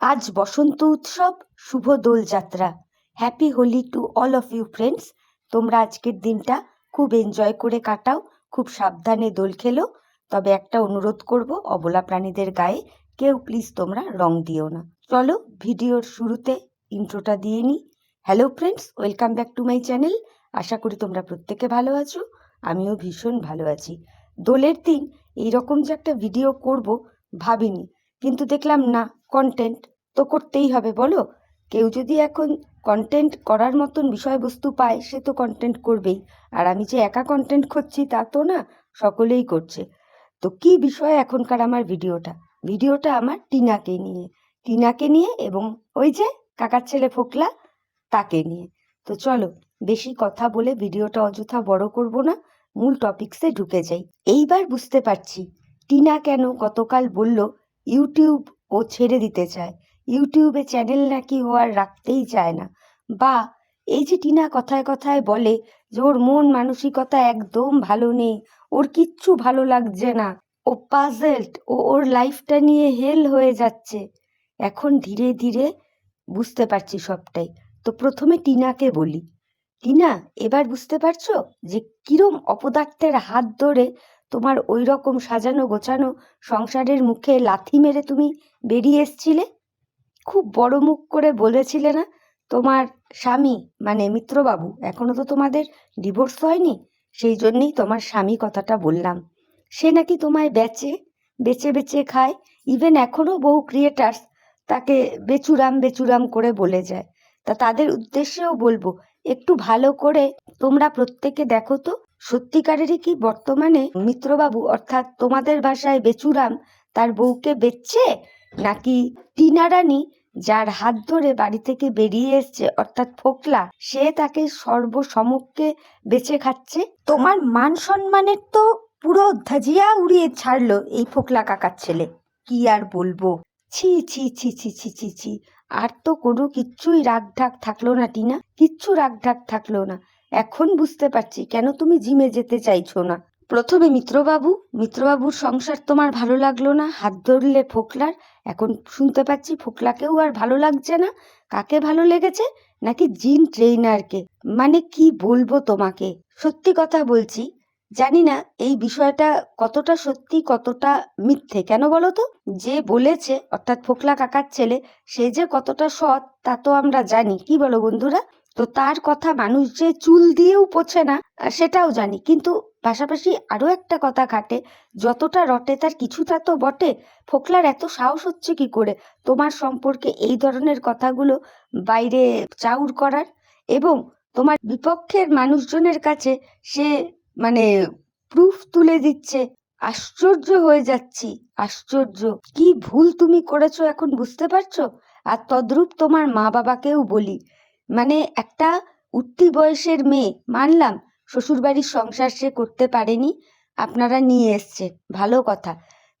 আজ বসন্ত উৎসব, শুভ Doljatra. Happy Holi to all of you friends তোমরা আজকের দিনটা খুব এনজয় করে কাটাও, খুব সাবধানে দোল খেলো। তবে একটা অনুরোধ করব, অবলা প্রাণীদের গায়ে কেউ প্লিজ তোমরা রং দিও না। চলো ভিডিওর শুরুতে ইন্ট্রোটা দিয়ে নিই hello friends welcome back to my channel আশা করি তোমরা প্রত্যেকে ভালো আছো, আমিও ভীষণ ভালো আছি। দোলের দিন এইরকম যে একটা ভিডিও করব, ভাবিনি। কিন্তু দেখলাম না কন্টেন্ট তো করতেই হবে, বলো? কেউ যদি এখন কন্টেন্ট করার মতন বিষয়বস্তু পায়, সে তো কন্টেন্ট করবেই। আর আমি যে একা কন্টেন্ট করছি তা তো না, সকলেই করছে। তো কি বিষয় এখনকার আমার ভিডিওটা? ভিডিওটা আমার টিনাকে নিয়ে। টিনাকে নিয়ে এবং ওই যে কাকার ছেলে ফোকলা, তাকে নিয়ে। তো চলো, বেশি কথা বলে ভিডিওটা অযথা বড় করব না, মূল টপিকসে ঢুকে যাই। এইবার বুঝতে পারছি, টিনা কেন গতকাল বলল ইউটিউব ও ছেড়ে দিতে চায়। ইউটিউবে চ্যানেল নাকি ও আর রাখতেই চায় না। বা, এই যে টিনা কথায় কথায় বলে যে ওর মন মানসিকতা একদম ভালো নেই, ওর কিচ্ছু ভালো লাগছে না, ও পাজেলড ও ওর লাইফটা নিয়ে হেল হয়ে যাচ্ছে। এখন ধীরে ধীরে বুঝতে পারছি সবটাই। তো প্রথমে টিনাকে বলি, টিনা, এবার বুঝতে পারছ যে কিরম অপদার্থের হাত ধরে তোমার ওই রকম সাজানো গোছানো সংসারের মুখে লাথি মেরে তুমি বেরিয়ে এসছিলে? খুব বড় মুখ করে বলেছিলে না? তোমার স্বামী মানে মিত্রবাবু, এখনও তো তোমাদের ডিভোর্স হয়নি? সেই জন্যেই তোমার স্বামী কথাটা বললাম। সে নাকি তোমায় বেচে বেচে বেচে খায়। ইভেন এখনও বহু ক্রিয়েটার্স তাকে বেচুরাম বেচুরাম করে বলে যায়। তা তাদের উদ্দেশ্যেও বলব, একটু ভালো করে তোমরা প্রত্যেকে দেখো তো, সত্যিকারেরই কি বর্তমানে মিত্রবাবু, অর্থাৎ তোমাদের ভাষায় বেচুরাম তার বউকে বেচছে? নাকি টিনা রানী, যার হাত ধরে বাড়ি থেকে বেরিয়ে এসছে, অর্থাৎ ফোকলা, সে তাকে সর্বসমক্ষে বেছে খাচ্ছে? তোমার মান সম্মানের তো পুরো ধাজিয়া উড়িয়ে ছাড়লো এই ফোকলা কাকার ছেলে। কি আর বলব? ছি ছি ছি ছি ছি ছি ছি। আর তো কোনো কিচ্ছুই রাগ ঢাক থাকল না, টিনা। কিচ্ছু রাগ ঢাক থাকল না। এখন বুঝতে পারছি কেন তুমি জিমে যেতে চাইছো না। প্রথমে মিত্রবাবু, মিত্রবাবুর সংসার তোমার ভালো লাগল না? হাত ধরলে ফোকলার? এখন শুনতে পাচ্ছি ফোকলাকেও আর ভালো লাগছে না। কাকে ভালো লেগেছে? নাকি জিম ট্রেইনারকে? মানে কি বলব তোমাকে? সত্যি কথা বলছি। জানি না, এই বিষয়টা কতটা সত্যি, কতটা মিথ্যে, কেন বলো তো? যে বলেছে, অর্থাৎ ফোকলা কাকার ছেলে, সে যে কতটা সৎ, তা তো আমরা জানি। কি বলো বন্ধুরা? তো তার কথা মানুষ যে চুল দিয়েও পোছে না, সেটাও জানি। কিন্তু পাশাপাশি আরও একটা কথা খাটে, যতটা রটে তার কিছুটা তো বটে, ফোকলার এত সাহস হচ্ছে কি করে? তোমার সম্পর্কে এই ধরনের কথাগুলো বাইরে চাউর করার এবং তোমার বিপক্ষের মানুষজনের কাছে সে মানে প্রুফ তুলে দিচ্ছে। আশ্চর্য হয়ে যাচ্ছি, আশ্চর্য। কি ভুল তুমি করেছ এখন বুঝতে পারছ? আর তদ্রূপ তোমার মা বাবাকেও বলি। মানে একটা উঠতি বয়সের মেয়ে, মানলাম। শ্বশুরবাড়ির সংসার সে করতে পারেনি, আপনারা নিয়ে এসছে ভালো কথা।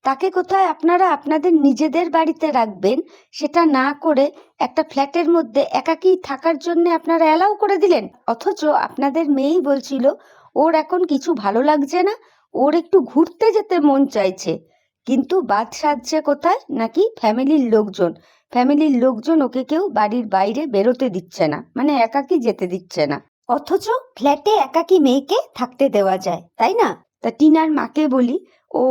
তাকে কোথায় আপনারা আপনাদের নিজেদের বাড়িতে রাখবেন, সেটা না করে একটা ফ্ল্যাটের মধ্যে একাকী থাকার জন্য আপনারা অ্যালাউ করে দিলেন? অথচ আপনাদের মেয়েই বলছিল, ওর এখন কিছু ভালো লাগছে না, ওর একটু ঘুরতে যেতে মন চাইছে। কিন্তু বাদ সাজছে কোথায়? নাকি ফ্যামিলির লোকজন? ফ্যামিলির লোকজন ওকে কেউ বাড়ির বাইরে বেরোতে দিচ্ছে না মানে একাকি যেতে দিচ্ছে না। অথচ ফ্ল্যাটে একাকি মেয়েকে থাকতে দেওয়া যায়, তাই না? তা টিনার মাকে বলি, ও,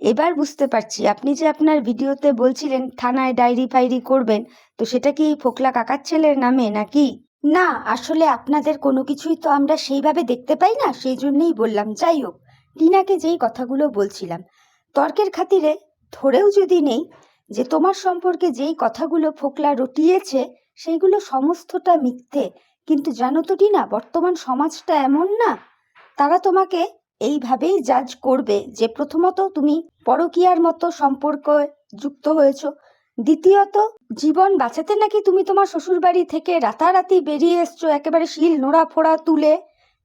এবার বুঝতে পারছি। আপনি যে আপনার ভিডিওতে বলছিলেন থানায় ডায়েরি ফাইরি করবেন, তো সেটা কি ফোকলা কাকার ছেলের নামে নাকি? না, আসলে আপনাদের কোনো কিছুই তো আমরা সেইভাবে দেখতে পাই না সেই জন্যই বললাম। যাই হোক, টিনাকে যেই কথাগুলো বলছিলাম, তর্কের খাতিরে ধরেও যদি নেই যে তোমার সম্পর্কে যেই কথাগুলো ফোকলা রটিয়েছে, সেইগুলো সমস্তটা মিথ্যে কিন্তু জানো তো টিনা, বর্তমান সমাজটা এমন না। তারা তোমাকে এইভাবেই জাজ করবে যে প্রথমত তুমি পরকিয়ার মতো সম্পর্ক যুক্ত হয়েছ। দ্বিতীয়ত, জীবন বাঁচাতে নাকি তুমি তোমার শ্বশুরবাড়ি থেকে রাতারাতি বেরিয়ে এসছো একেবারে শিল নোড়া ফোড়া তুলে,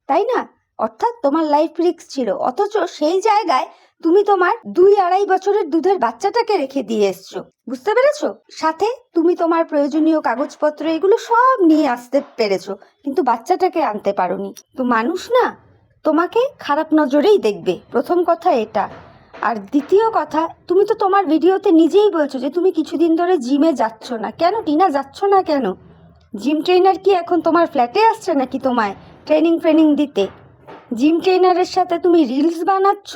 তাই না? অর্থাৎ তোমার লাইফ রিক্স ছিল। অথচ সেই জায়গায় তুমি তোমার দুই আড়াই বছরের দুধের বাচ্চাটাকে রেখে দিয়ে এসছো। বুঝতে পেরেছ? সাথে তুমি তোমার প্রয়োজনীয় কাগজপত্র এগুলো সব নিয়ে আসতে পেরেছ, কিন্তু বাচ্চাটাকে আনতে পারোনি। তো মানুষ না, তোমাকে খারাপ নজরেই দেখবে। প্রথম কথা এটা। আর দ্বিতীয় কথা, তুমি তো তোমার ভিডিওতে নিজেই বলছো যে তুমি কিছুদিন ধরে জিমে যাচ্ছ না। কেন টিনা, যাচ্ছ না কেন? জিম ট্রেনার কি এখন তোমার ফ্ল্যাটে আসছে নাকি তোমায়? ট্রেনিং ট্রেনিং দিতে? জিম ট্রেনারের সাথে তুমি রিলস বানাচ্ছ,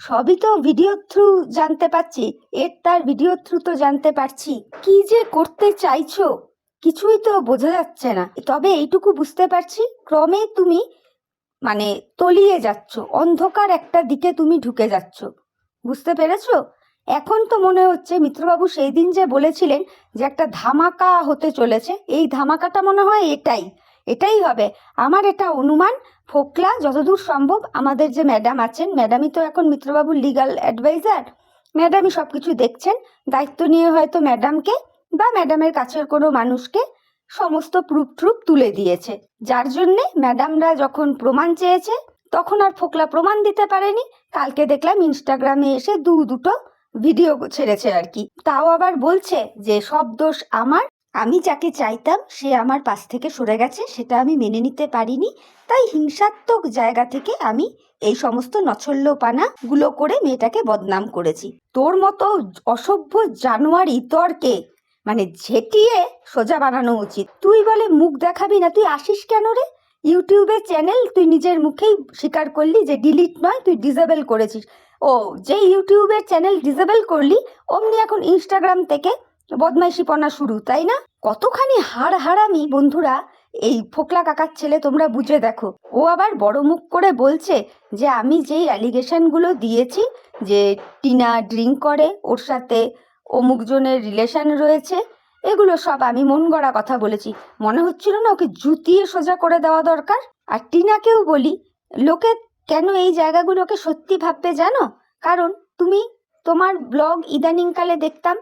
সবই তো ভিডিও থ্রু জানতে পারছি। এর তার ভিডিও থ্রু তো জানতে পারছি। কি যে করতে চাইছো? কিছুই তো বোঝা যাচ্ছে না। তবে এইটুকু বুঝতে পারছি, ক্রমে তুমি মানে তলিয়ে যাচ্ছ, অন্ধকার একটা দিকে তুমি ঢুকে যাচ্ছ। বুঝতে পেরেছ? এখন তো মনে হচ্ছে মিত্রবাবু সেই দিন যে বলেছিলেন যে একটা ধামাকা হতে চলেছে, এই ধামাকাটা মনে হয় এটাই। এটাই হবে। আমার এটা অনুমান, ফোকলা, যতদূর সম্ভব আমাদের যে ম্যাডাম আছেন, ম্যাডামই তো এখন মিত্রবাবুর লিগাল অ্যাডভাইজার ম্যাডামই সব কিছু দেখছেন, দায়িত্ব নিয়ে হয়তো ম্যাডামকে বা ম্যাডামের কাছের কোনো মানুষকে সমস্ত প্রুফ ট্রুপ তুলে দিয়েছে। যার জন্যে ম্যাডামরা যখন প্রমাণ চেয়েছে, তখন আর ফোকলা প্রমাণ দিতে পারেনি। কালকে দেখলাম ইনস্টাগ্রামে এসে দু দুটো ভিডিও ছেড়েছে আর কি। তাও আবার বলছে যে, সব দোষ আমার আমি যাকে চাইতাম, সে আমার পাশ থেকে সরে গেছে, সেটা আমি মেনে নিতে পারিনি। তাই হিংসাত্মক জায়গা থেকে আমি এই সমস্ত নছল্যপানা গুলো করে মেয়েটাকে বদনাম করেছি। তোর মতো অসভ্য জানোয়ারি তর্কে মানে ঝেটিয়ে সোজা বানানো উচিত। তুই বলে মুখ দেখাবি না, তুই আসিস কেন রে? ইউটিউবে চ্যানেল তুই নিজের মুখেই স্বীকার করলি যে ডিলিট নয়, তুই ডিসেবল করেছিস। ও যে ইউটিউবের চ্যানেল ডিসেবল করলি, অমনি এখন ইনস্টাগ্রাম থেকে বদমাইশিপনা শুরু, তাই না? কতখানি হাড় হারামি বন্ধুরা, এই ফোকলা কাকার ছেলে তোমরা বুঝে দেখো। ও আবার বড় মুখ করে বলছে যে, আমি যেই অ্যালিগেশনগুলো দিয়েছি, যে টিনা ড্রিঙ্ক করে, ওর সাথে অমুকজনের রিলেশন রয়েছে, এগুলো সব আমি মন গড়া কথা বলেছি। মনে হচ্ছিল না ওকে জুতিয়ে সোজা করে দেওয়া দরকার? আর টিনাকেও বলি, লোকে কেন এই জায়গাগুলোকে সত্যি ভাববে জানো? কারণ তুমি তোমার ব্লগ ইদানিংকালে দেখতাম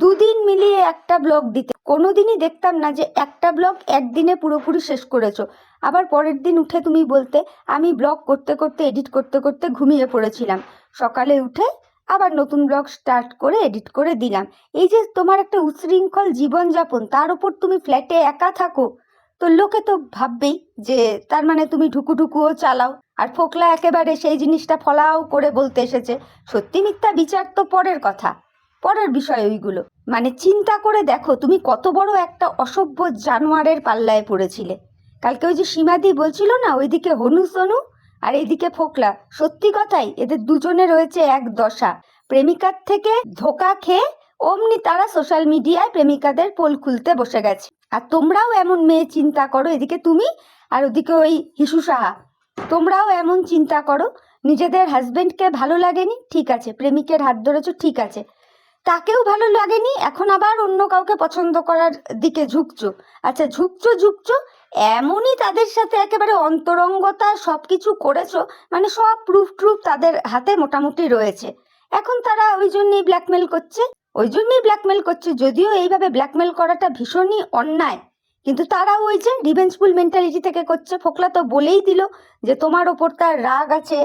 দুদিন মিলিয়ে একটা ব্লগ দিতে। কোনোদিনই দেখতাম না যে একটা ব্লগ একদিনে পুরোপুরি শেষ করেছ। আবার পরের দিন উঠে তুমি বলতে, আমি ব্লগ করতে করতে, এডিট করতে করতে ঘুমিয়ে পড়েছিলাম। সকালে উঠে আবার নতুন ব্লগ স্টার্ট করে, এডিট করে দিলাম। এই যে তোমার একটা উচ্ছৃঙ্খল জীবনযাপন, তার উপর তুমি ফ্ল্যাটে একা থাকো, তো লোকে তো ভাববেই যে তার মানে তুমি ঢুকু ঢুকুও চালাও। আর ফোকলা একেবারে সেই জিনিসটা ফলাও করে বলতে এসেছে। সত্যি মিথ্যা বিচার তো পরের কথা। পরের বিষয় ওইগুলো। মানে চিন্তা করে দেখো, তুমি কত বড় একটা অসভ্য জানোয়ারের পাল্লায় পড়েছিলে। কালকে ওই যে সীমাদি বলছিল না, ওইদিকে হনু সনু আর এইদিকে ফোকলা। সত্যি কথাই, এদের দুজনে রয়েছে এক দশা। প্রেমিকার থেকে ধোকা খেয়ে অমনি তারা সোশ্যাল মিডিয়ায় প্রেমিকাদের পোল খুলতে বসে গেছে। আর তোমরাও এমন মেয়ে চিন্তা করো, এদিকে তুমি আর ওদিকে ওই হিসু সাহা। তোমরাও এমন চিন্তা করো, নিজেদের হাজবেন্ডকে ভালো লাগেনি, ঠিক আছে, প্রেমিকের হাত ধরেছো, ঠিক আছে। তাকেও ভালো লাগেনি, এখন আবার অন্য কাউকে পছন্দ করার দিকে ঝুঁকছো। আচ্ছা ঝুঁকছো ঝুঁকছো, এমনই তাদের সাথে একেবারে অন্তরঙ্গতা সব কিছু করেছ মানে সব প্রুফ ট্রুফ তাদের হাতে মোটামুটি রয়েছে। এখন তারা ওই জন্যই ব্ল্যাকমেল করছে, ওই জন্যই ব্ল্যাকমেল করছে, যদিও এইভাবে ব্ল্যাকমেল করাটা ভীষণই অন্যায়। কিন্তু তারাও ওই যে রিভেঞ্জফুল মেন্টালিটি থেকে করছে, ফোকলা তো বলেই দিল যে তোমার ওপর তার রাগ আছে,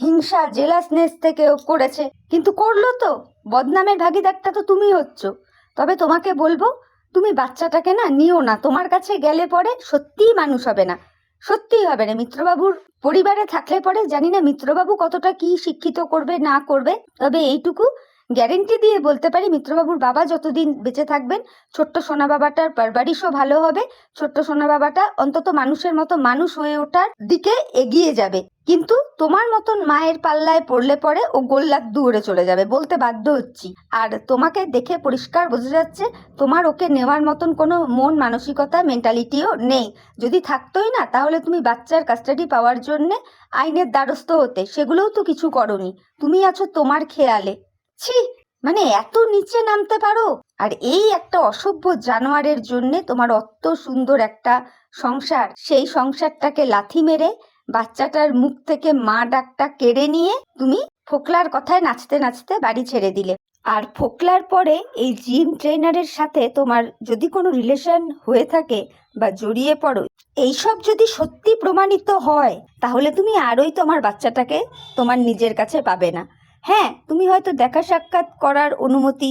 হিংসা জেলাসনেস থেকে করেছে। কিন্তু করল তো, বদনামের ভাগিদারটা তো তুমি হচ্ছ। তবে তোমাকে বলব, তুমি বাচ্চাটাকে না নিও না, তোমার কাছে গেলে পরে সত্যিই মানুষ হবে না। সত্যিই হবে না। মিত্রবাবুর পরিবারে থাকলে পরে জানি না মিত্রবাবু কতটা কি শিক্ষিত করবে, না করবে, তবে এইটুকু গ্যারেন্টি দিয়ে বলতে পারি, মিত্রবাবুর বাবা যতদিন বেঁচে থাকবেন, ছোট্ট সোনা বাবাটার পারবারিশও ভালো হবে। ছোট্ট সোনা বাবাটা অন্তত মানুষের মতো মানুষ হয়ে ওঠার দিকে এগিয়ে যাবে। কিন্তু তোমার মতন মায়ের পাল্লায় পড়লে পরে ও গোল্লার দূরে চলে যাবে বলতে বাধ্য হচ্ছি। আর তোমাকে দেখে পরিষ্কার বোঝা যাচ্ছে, তোমার ওকে নেওয়ার মতন কোনো মন মানসিকতা মেন্টালিটিও নেই। যদি থাকতোই না, তাহলে তুমি বাচ্চার কাস্টাডি পাওয়ার জন্যে আইনের দ্বারস্থ হতে। সেগুলোও তো কিছু করনি। তুমি আছো তোমার খেয়ালে। ছি মানে এত নিচে নামতে পারো? আর এই একটা অসভ্য জানোয়ারের জন্যে তোমার অত সুন্দর একটা সংসার। সেই সংসারটাকে লাথি মেরে বাচ্চাটার মুখ থেকে মা ডাকটা কেড়ে নিয়ে তুমি ফোকলার কথায় নাচতে নাচতে বাড়ি ছেড়ে দিলে। আর ফোকলার পরে এই জিম ট্রেনারের সাথে তোমার যদি কোনো রিলেশন হয়ে থাকে বা জড়িয়ে পড়ো, এইসব যদি সত্যি প্রমাণিত হয়, তাহলে তুমি আরোই তোমার বাচ্চাটাকে তোমার নিজের কাছে পাবে না। হ্যাঁ তুমি হয়তো দেখা সাক্ষাৎ করার অনুমতি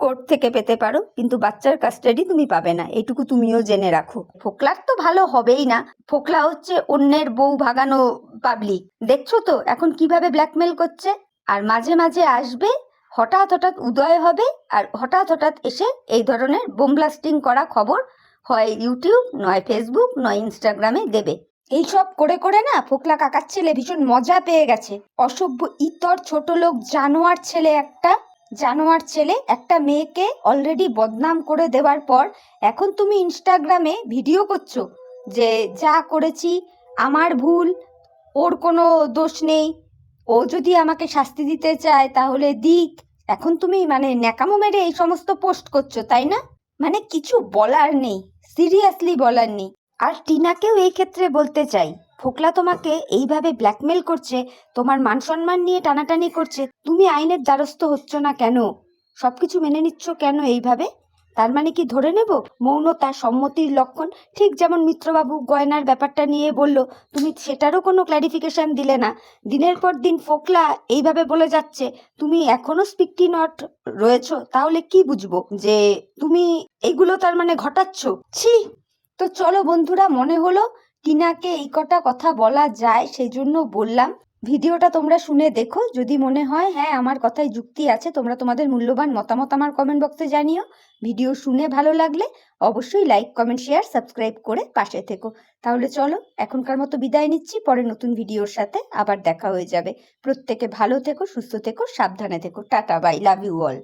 কোর্ট থেকে পেতে পারো, কিন্তু বাচ্চার কাস্টাডি তুমি পাবে না, এটুকু তুমিও জেনে রাখো। ফোকলার তো ভালো হবেই না, ফোকলা হচ্ছে অন্যের বউ ভাগানো পাবলিক দেখছ তো, এখন কীভাবে ব্ল্যাকমেল করছে? আর মাঝে মাঝে আসবে, হঠাৎ হঠাৎ উদয় হবে, আর হঠাৎ হঠাৎ এসে এই ধরনের বোম ব্লাস্টিং করা খবর হয় ইউটিউব নয় ফেসবুক নয় ইনস্টাগ্রামে দেবে। এইসব করে করে না ফোকলা কাকার ছেলে ভীষণ মজা পেয়ে গেছে। অসভ্য ইতর ছোট লোক জানোয়ার ছেলে একটা, জানোয়ার ছেলে একটা মেয়েকে অলরেডি বদনাম করে দেওয়ার পর এখন তুমি ইনস্টাগ্রামে ভিডিও করছ যে যা করেছি আমার ভুল, ওর কোনো দোষ নেই, ও যদি আমাকে শাস্তি দিতে চায় তাহলে দিক। এখন তুমি মানে ন্যাকামো মেরে এই সমস্ত পোস্ট করছ, তাই না? মানে কিছু বলার নেই সিরিয়াসলি বলার নেই। আর টিনাকেও এই ক্ষেত্রে বলতে চাই, ফোকলা তোমাকে এইভাবে ব্ল্যাকমেল করছে, তোমার মান সম্মান নিয়ে টানাটানি করছে, তুমি আইনের দ্বারস্থ হচ্ছ না কেন? সবকিছু মেনে নিচ্ছ কেন এইভাবে? তার মানে কি ধরে নেব? মৌনতা সম্মতির লক্ষণ, ঠিক যেমন মিত্রবাবু গয়নার ব্যাপারটা নিয়ে বলল, তুমি সেটারও কোনো ক্ল্যারিফিকেশন দিলে না। দিনের পর দিন ফোকলা এইভাবে বলে যাচ্ছে, তুমি এখনও স্পিকটি নট রয়েছো, তাহলে কি বুঝব যে তুমি এইগুলো তার মানে ঘটাচ্ছ? ছি! তো চলো বন্ধুরা, মনে হলো টিনাকে এই কটা কথা বলা যায় সেই জন্য বললাম। ভিডিওটা তোমরা শুনে দেখো, যদি মনে হয় হ্যাঁ আমার কথায় যুক্তি আছে, তোমরা তোমাদের মূল্যবান মতামত আমার কমেন্ট বক্সে জানিও। ভিডিও শুনে ভালো লাগলে অবশ্যই লাইক কমেন্ট শেয়ার সাবস্ক্রাইব করে পাশে থেকো। তাহলে চলো, এখনকার মতো বিদায় নিচ্ছি, পরে নতুন ভিডিওর সাথে আবার দেখা হয়ে যাবে। প্রত্যেকে ভালো থেকো, সুস্থ থেকো, সাবধানে থেকো। Tata bye love you all